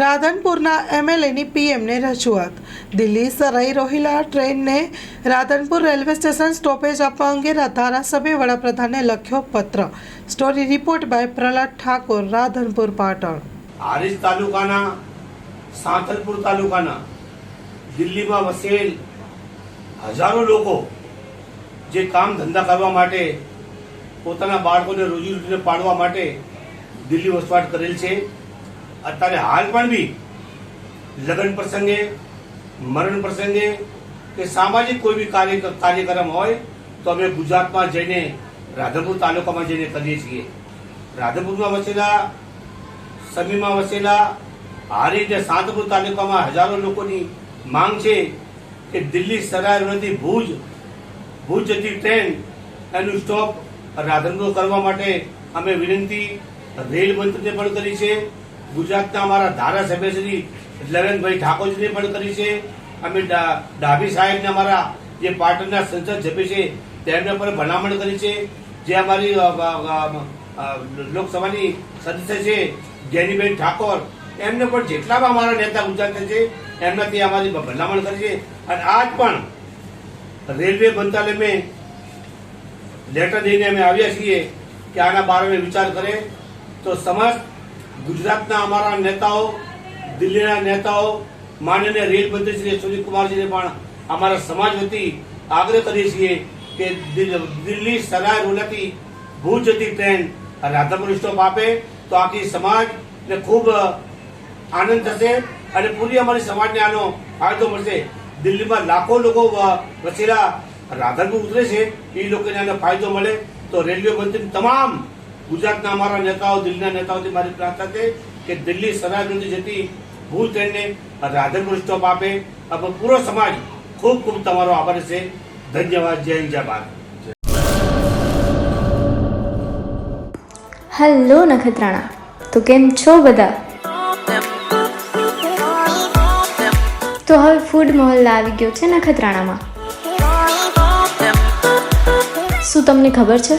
રાધનપુરના એમએલએની પીએમને રજૂઆત. દિલ્હી સરાઈ રોહિલા ટ્રેનને Radhanpur railway station stoppage આપવા અંગે ધારાસભ્ય વડાપ્રધાનને લખ્યો પત્ર. Story report by Prahlad Thakor, Radhanpur, Patan. Harij તાલુકાના, સાંતલપુર તાલુકાના, દિલ્હીમાં વસેલ હજારો લોકો જે કામ ધંધા કરવા માટે, પોતાના બાળકોને રોજીરોટીને પાડવા માટે દિલ્હી વસવાટ કરેલ છે. અત્યારે હાલ પણ બી લગ્ન પ્રસંગે, મરણ પ્રસંગે કે સામાજિક કોઈ બી કાર્ય કાર્યક્રમ હોય, તો અમે ગુજરાતમાં જઈને રાધનપુર તાલુકામાં જઈને કરીએ છીએ. રાધનપુરમાં વસેલા, સમીમાં વસેલા, હારી રીતે સાંતપુર તાલુકામાં હજારો લોકોની માંગ છે કે દિલ્હી સરાયથી ભુજ ભુજ જતી ટ્રેન એનું સ્ટોપ રાધનપુર કરવા માટે અમે વિનંતી, રેલ મંત્રીને પણ કરી છે. ગુજરાતના અમારા ધારાસભ્ય શ્રી લલનભાઈ ઠાકોરજીને પણ કરી છે. અમે ડાભી સાહેબને અમારા જે પાટણના સંસદ સભ્ય છે, તેમને પણ ભલામણ કરી છે. જે અમારી લોકસભાની સદસ્ય છે જેનીબેન ઠાકોર, એમને પણ જેટલા પણ અમારા નેતા ગુજરાતના છે, એમનાથી અમારી ભલામણ કરી છે. અને આજ પણ રેલવે મંત્રાલય મેં લેટર દઈને અમે આવ્યા છીએ કે આના બારે વિચાર કરે. તો સમસ્ત ગુજરાતના અમારા નેતાઓ, દિલ્હીના નેતાઓ, માનનીય રેલ મંત્રી શ્રી સુનિલ કુમારજીને પણ અમારા સમાજ વતી આગ્રહ કરીએ છીએ કે દિલ- દિલ્હી સરાય રોલાથી ભુજ જતી ટ્રેન રાધાપુર સ્ટોપ આપે તો આખી સમાજને ખૂબ આનંદ થશે અને પૂરી અમારી સમાજને આનો ફાયદો મળશે. દિલ્હીમાં લાખો લોકો વસેલા રાધાપુર ઉતરે છે. એ લોકોને આનો ફાયદો મળે તો રેલવે મંત્રી તમામ ગુજરાતના અમારા નેતાઓ, દિલ્હીના નેતાઓથી મારી પ્રાર્થના છે કે દિલ્હી સરાયથી જતી ભૂલ ટ્રેનને રાધનપુર સ્ટોપ આપે. આપણો પૂરો સમાજ ખૂબ ખૂબ તમારો આભાર છે. ધન્યવાદ. જય જય ભારત. હેલો નખત્રાણા, તો કેમ છો બધા? તો હવે ફૂડ મહોલ્લા આવી ગયો છે નખત્રાણામાં. શું તમને ખબર છે?